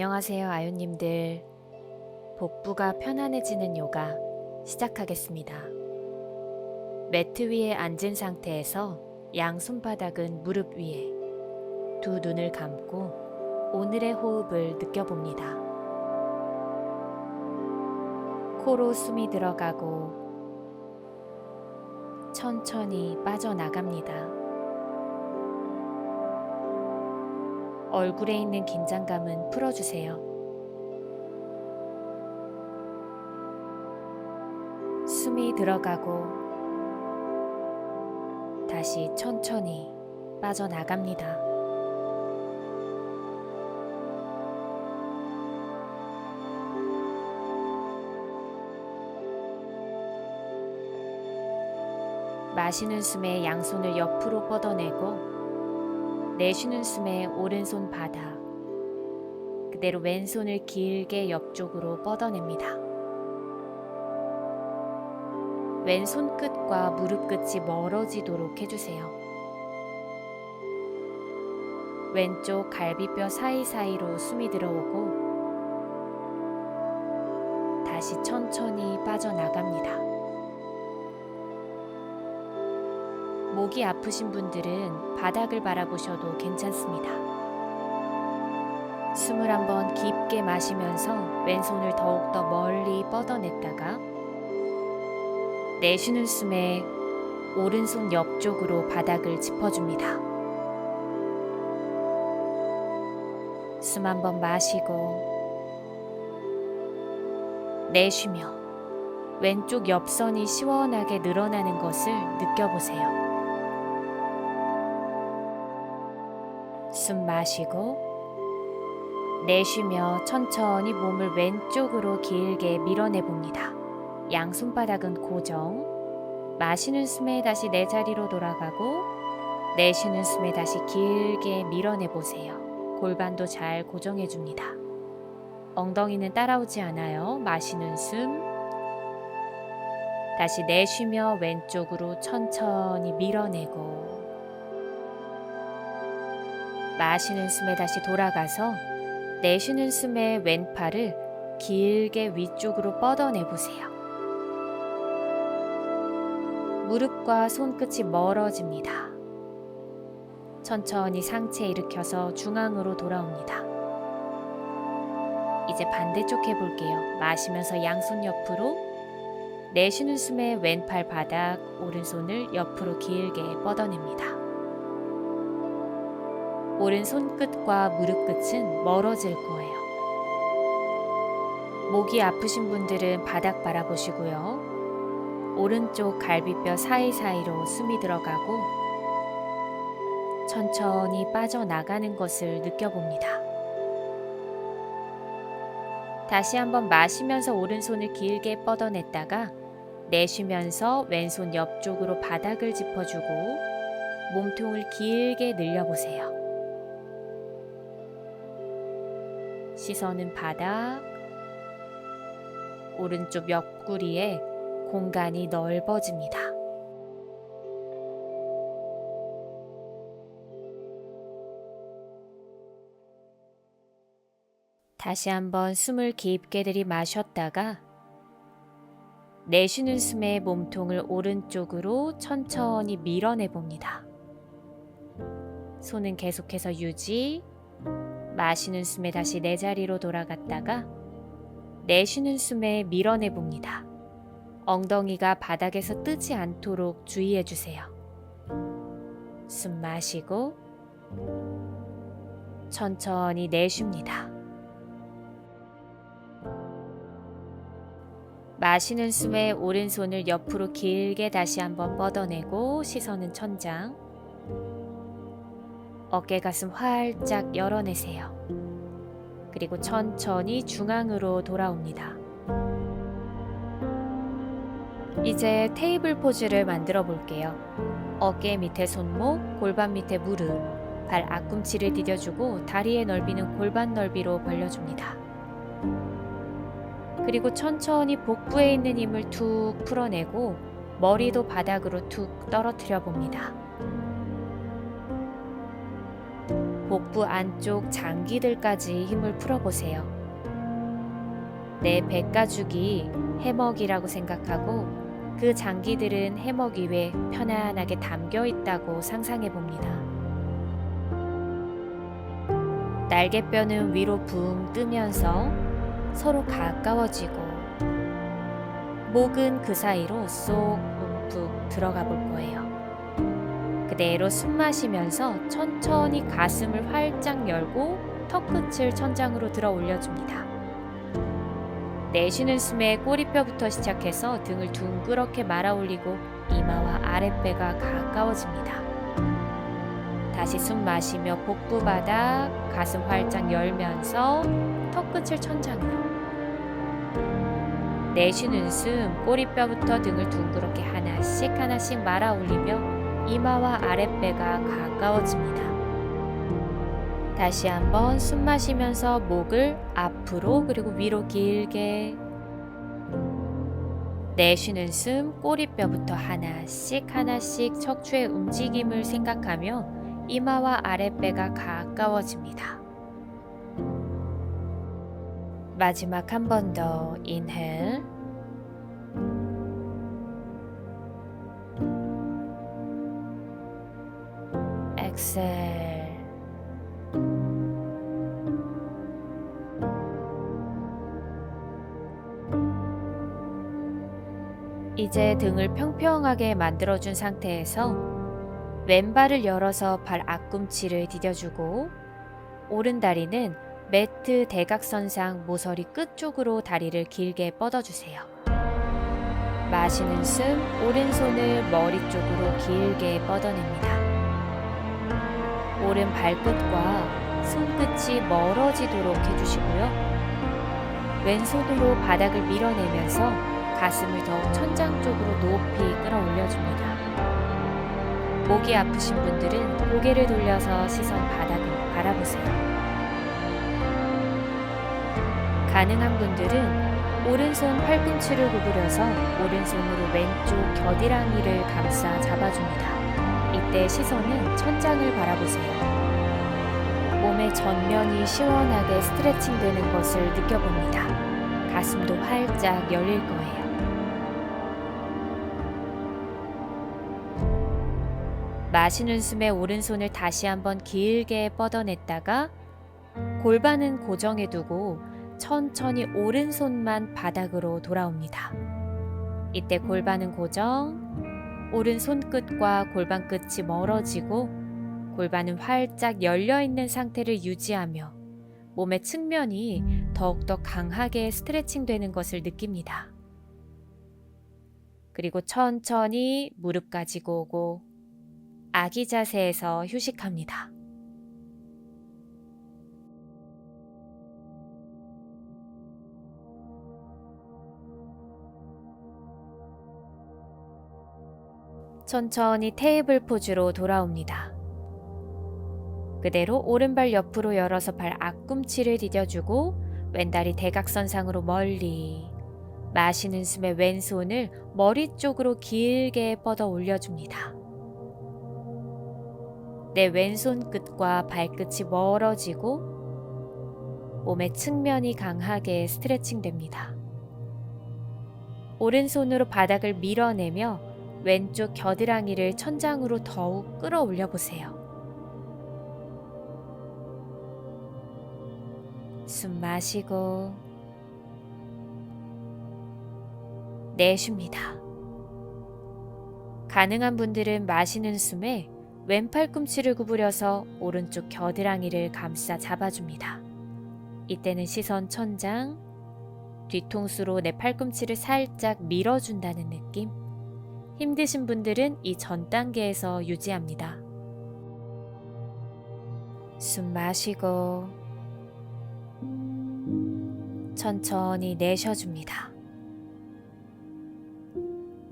안녕하세요, 아유님들. 복부가 편안해지는 요가 시작하겠습니다. 매트 위에 앉은 상태에서 양 손바닥은 무릎 위에 두 눈을 감고 오늘의 호흡을 느껴봅니다. 코로 숨이 들어가고 천천히 빠져나갑니다. 얼굴에 있는 긴장감은 풀어주세요. 숨이 들어가고 다시 천천히 빠져나갑니다. 마시는 숨에 양손을 옆으로 뻗어내고 내쉬는 숨에 오른손 바닥 그대로 왼손을 길게 옆쪽으로 뻗어냅니다. 왼손 끝과 무릎 끝이 멀어지도록 해주세요. 왼쪽 갈비뼈 사이사이로 숨이 들어오고 다시 천천히 빠져나갑니다. 목이 아프신 분들은 바닥을 바라보셔도 괜찮습니다. 숨을 한번 깊게 마시면서 왼손을 더욱더 멀리 뻗어냈다가 내쉬는 숨에 오른손 옆쪽으로 바닥을 짚어줍니다. 숨 한번 마시고 내쉬며 왼쪽 옆선이 시원하게 늘어나는 것을 느껴보세요. 숨 마시고 내쉬며 천천히 몸을 왼쪽으로 길게 밀어내 봅니다. 양손바닥은 고정. 마시는 숨에 다시 내 자리로 돌아가고 내쉬는 숨에 다시 길게 밀어내 보세요. 골반도 잘 고정해 줍니다. 엉덩이는 따라오지 않아요. 마시는 숨. 다시 내쉬며 왼쪽으로 천천히 밀어내고 마시는 숨에 다시 돌아가서 내쉬는 숨에 왼팔을 길게 위쪽으로 뻗어내 보세요. 무릎과 손끝이 멀어집니다. 천천히 상체 일으켜서 중앙으로 돌아옵니다. 이제 반대쪽 해볼게요. 마시면서 양손 옆으로 내쉬는 숨에 왼팔 바닥, 오른손을 옆으로 길게 뻗어냅니다. 오른손 끝과 무릎 끝은 멀어질 거예요. 목이 아프신 분들은 바닥 바라보시고요. 오른쪽 갈비뼈 사이사이로 숨이 들어가고 천천히 빠져나가는 것을 느껴봅니다. 다시 한번 마시면서 오른손을 길게 뻗어냈다가 내쉬면서 왼손 옆쪽으로 바닥을 짚어주고 몸통을 길게 늘려보세요. 시선은 바닥, 오른쪽 옆구리에 공간이 넓어집니다. 다시 한번 숨을 깊게 들이마셨다가 내쉬는 숨에 몸통을 오른쪽으로 천천히 밀어내 봅니다. 손은 계속해서 유지, 마시는 숨에 다시 내 자리로 돌아갔다가 내쉬는 숨에 밀어내 봅니다. 엉덩이가 바닥에서 뜨지 않도록 주의해 주세요. 숨 마시고 천천히 내쉽니다. 마시는 숨에 오른손을 옆으로 길게 다시 한번 뻗어내고 시선은 천장. 어깨 가슴 활짝 열어내세요. 그리고 천천히 중앙으로 돌아옵니다. 이제 테이블 포즈를 만들어 볼게요. 어깨 밑에 손목, 골반 밑에 무릎, 발 앞꿈치를 디뎌주고 다리의 넓이는 골반 넓이로 벌려줍니다. 그리고 천천히 복부에 있는 힘을 툭 풀어내고 머리도 바닥으로 툭 떨어뜨려 봅니다. 복부 안쪽 장기들까지 힘을 풀어보세요. 내 배가죽이 해먹이라고 생각하고 그 장기들은 해먹 위에 편안하게 담겨 있다고 상상해 봅니다. 날개뼈는 위로 붕 뜨면서 서로 가까워지고 목은 그 사이로 쏙 움푹 들어가 볼 거예요. 그대로 숨 마시면서 천천히 가슴을 활짝 열고 턱끝을 천장으로 들어 올려줍니다. 내쉬는 숨에 꼬리뼈부터 시작해서 등을 둥그렇게 말아 올리고 이마와 아랫배가 가까워집니다. 다시 숨 마시며 복부 바닥, 가슴 활짝 열면서 턱끝을 천장으로. 내쉬는 숨, 꼬리뼈부터 등을 둥그렇게 하나씩 하나씩 말아 올리며 이마와 아랫배가 가까워집니다. 다시 한번 숨 마시면서 목을 앞으로 그리고 위로 길게 내쉬는 숨 꼬리뼈부터 하나씩 하나씩 척추의 움직임을 생각하며 이마와 아랫배가 가까워집니다. 마지막 한 번 더 인헬 엑셀 이제 등을 평평하게 만들어준 상태에서 왼발을 열어서 발 앞꿈치를 디뎌주고 오른 다리는 매트 대각선상 모서리 끝쪽으로 다리를 길게 뻗어주세요. 마시는 숨, 오른손을 머리 쪽으로 길게 뻗어냅니다. 오른 발끝과 손끝이 멀어지도록 해주시고요. 왼손으로 바닥을 밀어내면서 가슴을 더욱 천장 쪽으로 높이 끌어올려줍니다. 목이 아프신 분들은 고개를 돌려서 시선 바닥을 바라보세요. 가능한 분들은 오른손 팔꿈치를 구부려서 오른손으로 왼쪽 겨드랑이를 감싸 잡아줍니다. 이때 시선은 천장을 바라보세요. 몸의 전면이 시원하게 스트레칭 되는 것을 느껴봅니다. 가슴도 활짝 열릴 거예요. 마시는 숨에 오른손을 다시 한번 길게 뻗어냈다가 골반은 고정해 두고 천천히 오른손만 바닥으로 돌아옵니다. 이때 골반은 고정, 오른손 끝과 골반 끝이 멀어지고 골반은 활짝 열려 있는 상태를 유지하며 몸의 측면이 더욱더 강하게 스트레칭 되는 것을 느낍니다. 그리고 천천히 무릎 가지고 오고 아기 자세에서 휴식합니다. 천천히 테이블 포즈로 돌아옵니다. 그대로 오른발 옆으로 열어서 발 앞꿈치를 디뎌주고 왼다리 대각선상으로 멀리 마시는 숨에 왼손을 머리 쪽으로 길게 뻗어 올려줍니다. 내 왼손 끝과 발끝이 멀어지고 몸의 측면이 강하게 스트레칭 됩니다. 오른손으로 바닥을 밀어내며 왼쪽 겨드랑이를 천장으로 더욱 끌어올려 보세요. 숨 마시고 내쉽니다. 가능한 분들은 마시는 숨에 왼팔 꿈치를 구부려서 오른쪽 겨드랑이를 감싸 잡아줍니다. 이때는 시선 천장, 뒤통수로 내 팔꿈치를 살짝 밀어준다는 느낌. 힘드신 분들은 이 전 단계에서 유지합니다. 숨 마시고 천천히 내쉬어줍니다.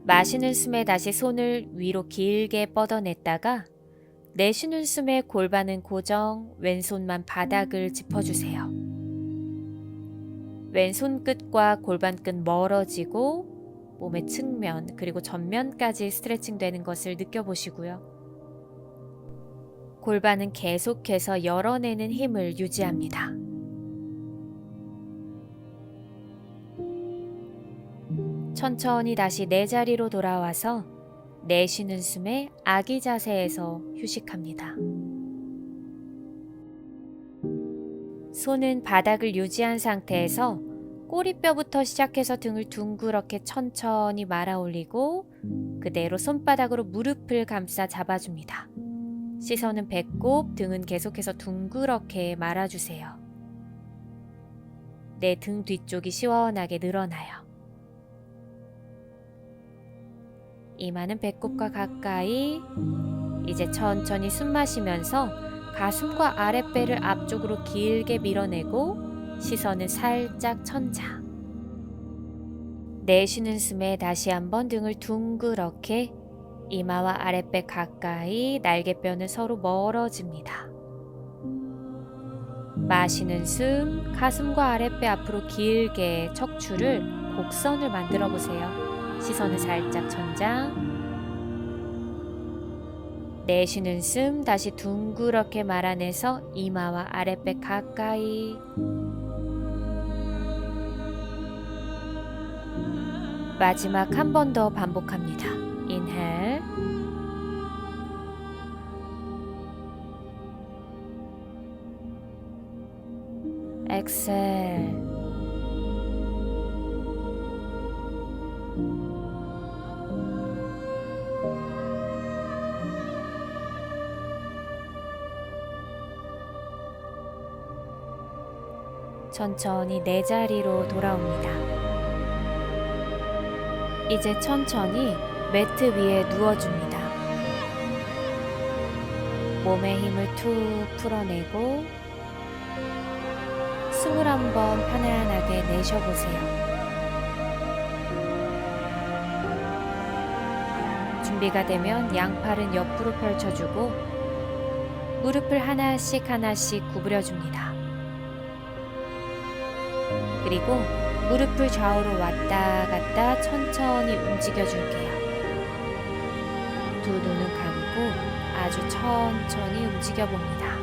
마시는 숨에 다시 손을 위로 길게 뻗어냈다가 내쉬는 숨에 골반은 고정, 왼손만 바닥을 짚어주세요. 왼손 끝과 골반 끝 멀어지고 몸의 측면 그리고 전면까지 스트레칭 되는 것을 느껴보시고요. 골반은 계속해서 열어내는 힘을 유지합니다. 천천히 다시 내 자리로 돌아와서 내쉬는 숨에 아기 자세에서 휴식합니다. 손은 바닥을 유지한 상태에서 꼬리뼈부터 시작해서 등을 둥그렇게 천천히 말아 올리고 그대로 손바닥으로 무릎을 감싸 잡아줍니다. 시선은 배꼽, 등은 계속해서 둥그렇게 말아주세요. 내 등 뒤쪽이 시원하게 늘어나요. 이마는 배꼽과 가까이 이제 천천히 숨 마시면서 가슴과 아랫배를 앞쪽으로 길게 밀어내고 시선은 살짝 천장. 내쉬는 숨에 다시 한번 등을 둥그렇게 이마와 아랫배 가까이 날개뼈는 서로 멀어집니다. 마시는 숨, 가슴과 아랫배 앞으로 길게 척추를 곡선을 만들어 보세요. 시선을 살짝 천장. 내쉬는 숨 다시 둥그렇게 말아내서 이마와 아랫배 가까이 마지막 한 번 더 반복합니다. 인헬 엑셀 천천히 내 자리로 돌아옵니다. 이제 천천히 매트 위에 누워줍니다. 몸의 힘을 툭 풀어내고 숨을 한번 편안하게 내쉬어보세요. 준비가 되면 양팔은 옆으로 펼쳐주고 무릎을 하나씩 하나씩 구부려줍니다. 그리고 무릎을 좌우로 왔다 갔다 천천히 움직여 줄게요. 두 눈은 감고 아주 천천히 움직여 봅니다.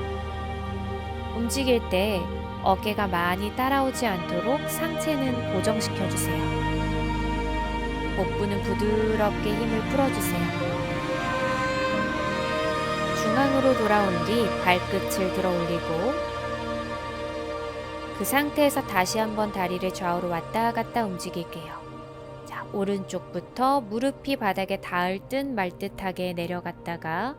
움직일 때 어깨가 많이 따라오지 않도록 상체는 고정시켜 주세요. 복부는 부드럽게 힘을 풀어주세요. 중앙으로 돌아온 뒤 발끝을 들어 올리고 그 상태에서 다시 한번 다리를 좌우로 왔다 갔다 움직일게요. 자, 오른쪽부터 무릎이 바닥에 닿을 듯 말 듯하게 내려갔다가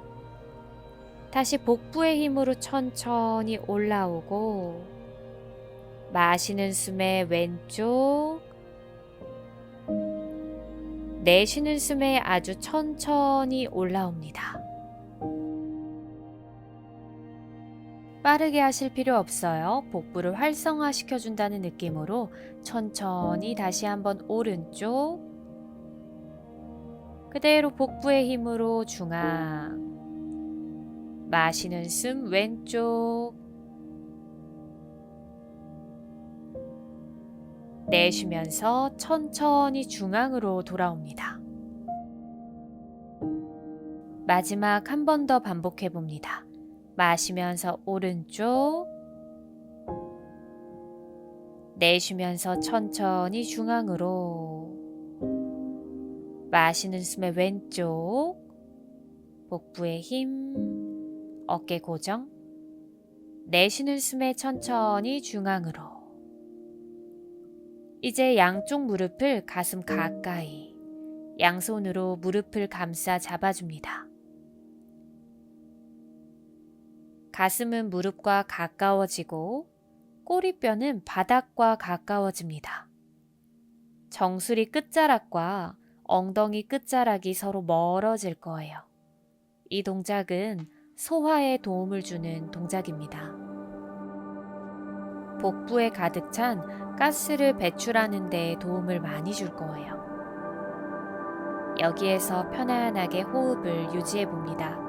다시 복부의 힘으로 천천히 올라오고 마시는 숨에 왼쪽 내쉬는 숨에 아주 천천히 올라옵니다. 빠르게 하실 필요 없어요. 복부를 활성화 시켜 준다는 느낌으로 천천히 다시 한번 오른쪽 그대로 복부의 힘으로 중앙 마시는 숨 왼쪽 내쉬면서 천천히 중앙으로 돌아옵니다. 마지막 한 번 더 반복해 봅니다. 마시면서 오른쪽. 내쉬면서 천천히 중앙으로. 마시는 숨에 왼쪽. 복부의 힘. 어깨 고정. 내쉬는 숨에 천천히 중앙으로. 이제 양쪽 무릎을 가슴 가까이 양손으로 무릎을 감싸 잡아줍니다. 가슴은 무릎과 가까워지고 꼬리뼈는 바닥과 가까워집니다. 정수리 끝자락과 엉덩이 끝자락이 서로 멀어질 거예요. 이 동작은 소화에 도움을 주는 동작입니다. 복부에 가득 찬 가스를 배출하는 데 도움을 많이 줄 거예요. 여기에서 편안하게 호흡을 유지해 봅니다.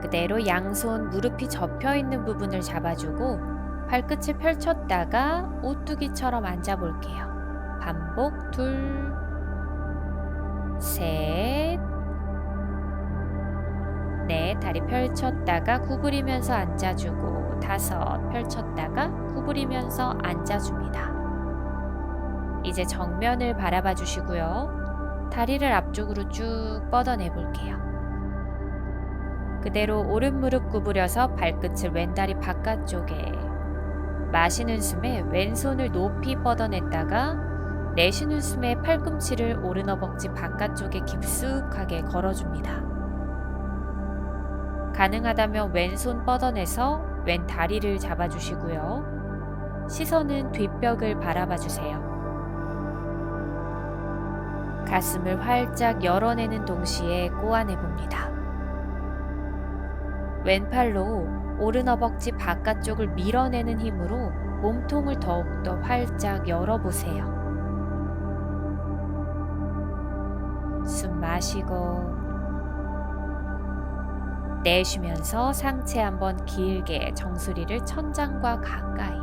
그대로 양손 무릎이 접혀 있는 부분을 잡아주고 발끝을 펼쳤다가 오뚜기처럼 앉아 볼게요. 반복 둘, 셋, 넷. 다리 펼쳤다가 구부리면서 앉아주고 다섯. 펼쳤다가 구부리면서 앉아줍니다. 이제 정면을 바라봐 주시고요. 다리를 앞쪽으로 쭉 뻗어내 볼게요. 그대로 오른 무릎 구부려서 발끝을 왼다리 바깥쪽에 마시는 숨에 왼손을 높이 뻗어냈다가 내쉬는 숨에 팔꿈치를 오른 허벅지 바깥쪽에 깊숙하게 걸어줍니다. 가능하다면 왼손 뻗어내서 왼 다리를 잡아주시고요. 시선은 뒷벽을 바라봐 주세요. 가슴을 활짝 열어내는 동시에 꼬아내 봅니다. 왼팔로 오른 허벅지 바깥쪽을 밀어내는 힘으로 몸통을 더욱더 활짝 열어보세요. 숨 마시고 내쉬면서 상체 한번 길게 정수리를 천장과 가까이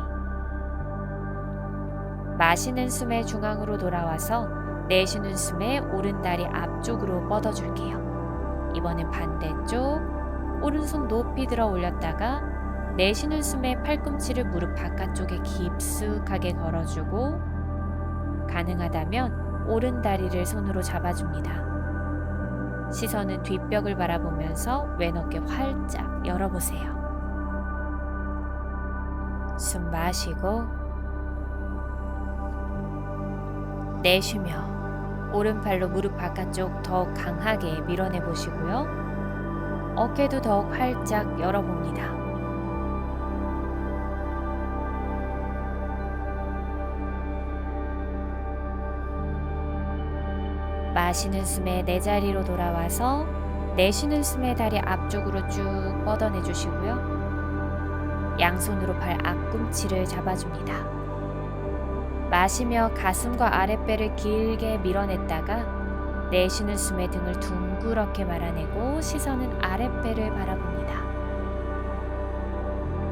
마시는 숨의 중앙으로 돌아와서 내쉬는 숨에 오른다리 앞쪽으로 뻗어줄게요. 이번엔 반대쪽 오른손 높이 들어 올렸다가 내쉬는 숨에 팔꿈치를 무릎 바깥쪽에 깊숙하게 걸어주고 가능하다면 오른 다리를 손으로 잡아줍니다. 시선은 뒷벽을 바라보면서 왼 어깨 활짝 열어보세요. 숨 마시고 내쉬며 오른팔로 무릎 바깥쪽 더욱 강하게 밀어내 보시고요. 어깨도 더욱 활짝 열어봅니다. 마시는 숨에 내 자리로 돌아와서 내쉬는 숨에 다리 앞쪽으로 쭉 뻗어내 주시고요. 양손으로 발 앞꿈치를 잡아줍니다. 마시며 가슴과 아랫배를 길게 밀어냈다가 내쉬는 숨에 등을 둥그렇게 말아내고 시선은 아랫배를 바라봅니다.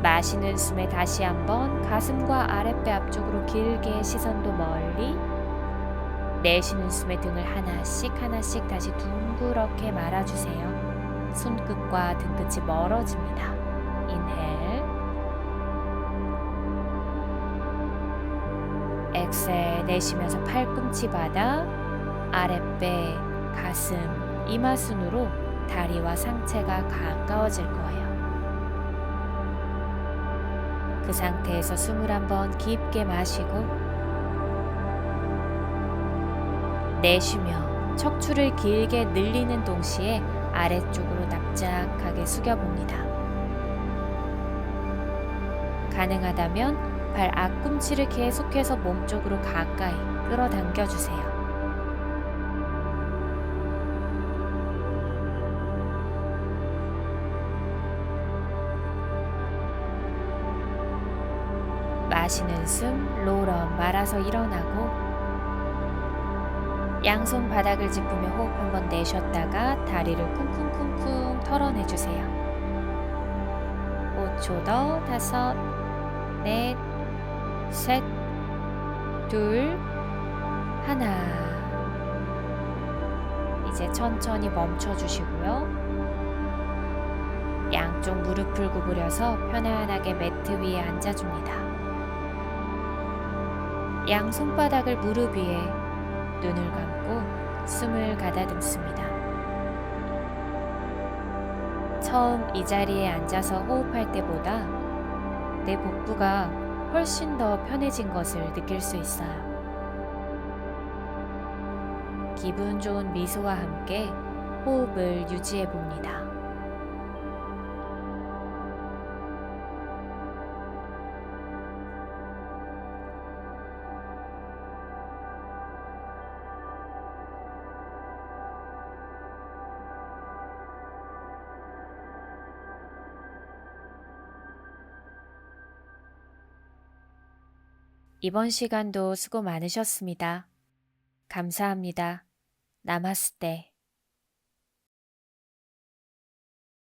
마시는 숨에 다시 한번 가슴과 아랫배 앞쪽으로 길게 시선도 멀리 내쉬는 숨에 등을 하나씩 하나씩 다시 둥그렇게 말아주세요. 손끝과 등끝이 멀어집니다. 인헬 엑셀 내쉬면서 팔꿈치 바닥 아랫배 가슴 이마 순으로 다리와 상체가 가까워질 거예요. 그 상태에서 숨을 한번 깊게 마시고 내쉬며 척추를 길게 늘리는 동시에 아래쪽으로 납작하게 숙여봅니다. 가능하다면 발 앞꿈치를 계속해서 몸쪽으로 가까이 끌어당겨 주세요. 마시는 숨 로러 말아서 일어나고 양손 바닥을 짚으며 호흡 한번 내쉬었다가 다리를 쿵쿵쿵쿵 털어내 주세요. 5초 더 다섯 넷 셋, 둘, 하나. 이제 천천히 멈춰 주시고요. 양쪽 무릎을 구부려서 편안하게 매트 위에 앉아줍니다. 양 손바닥을 무릎 위에 눈을 감고 숨을 가다듬습니다. 처음 이 자리에 앉아서 호흡할 때보다 내 복부가 훨씬 더 편해진 것을 느낄 수 있어요. 기분 좋은 미소와 함께 호흡을 유지해 봅니다. 이번 시간도 수고 많으셨습니다. 감사합니다. 나마스테.